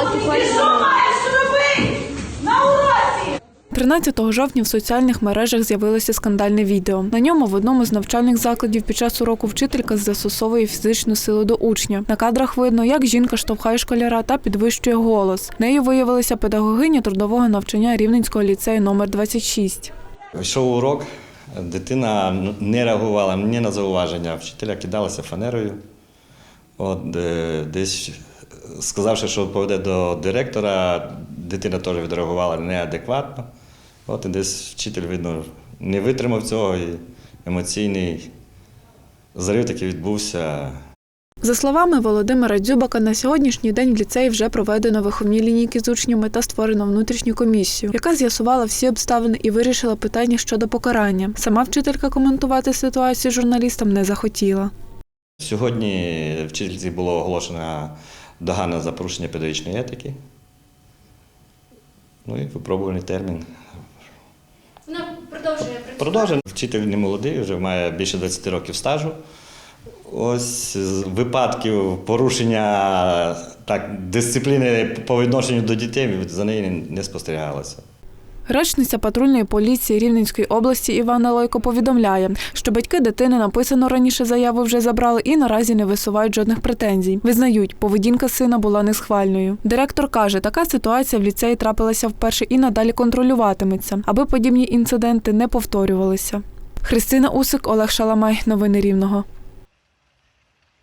Ти що маєш робити на уроці? 13 жовтня в соціальних мережах з'явилося скандальне відео. На ньому в одному з навчальних закладів під час уроку вчителька застосовує фізичну силу до учня. На кадрах видно, як жінка штовхає школяра та підвищує голос. Нею виявилася педагогиня трудового навчання Рівненського ліцею номер 26. Йшов урок, дитина не реагувала ні на зауваження вчителя, кидалася фанерою. От, е, десь сказавши, що поведе до директора, дитина теж відреагувала неадекватно. От і десь вчитель, видно, не витримав цього і емоційний зрив такий відбувся. За словами Володимира Дзюбака, на сьогоднішній день в ліцеї вже проведено виховні лінійки з учнями та створено внутрішню комісію, яка з'ясувала всі обставини і вирішила питання щодо покарання. Сама вчителька коментувати ситуацію журналістам не захотіла. Сьогодні вчительці було оголошено догана за порушення педагогічної етики. Ну і випробувальний термін. Вона продовжує працювати. Продовжує. Вчитель не молодий, вже має більше 20 років стажу. Ось з випадків порушення так, дисципліни по відношенню до дітей за нею не спостерігалося. Речниця патрульної поліції Рівненської області Івана Лойко повідомляє, що батьки дитини написано раніше заяву вже забрали і наразі не висувають жодних претензій. Визнають, поведінка сина була несхвальною. Директор каже, така ситуація в ліцеї трапилася вперше і надалі контролюватиметься, аби подібні інциденти не повторювалися. Христина Усик, Олег Шаламай. Новини Рівного.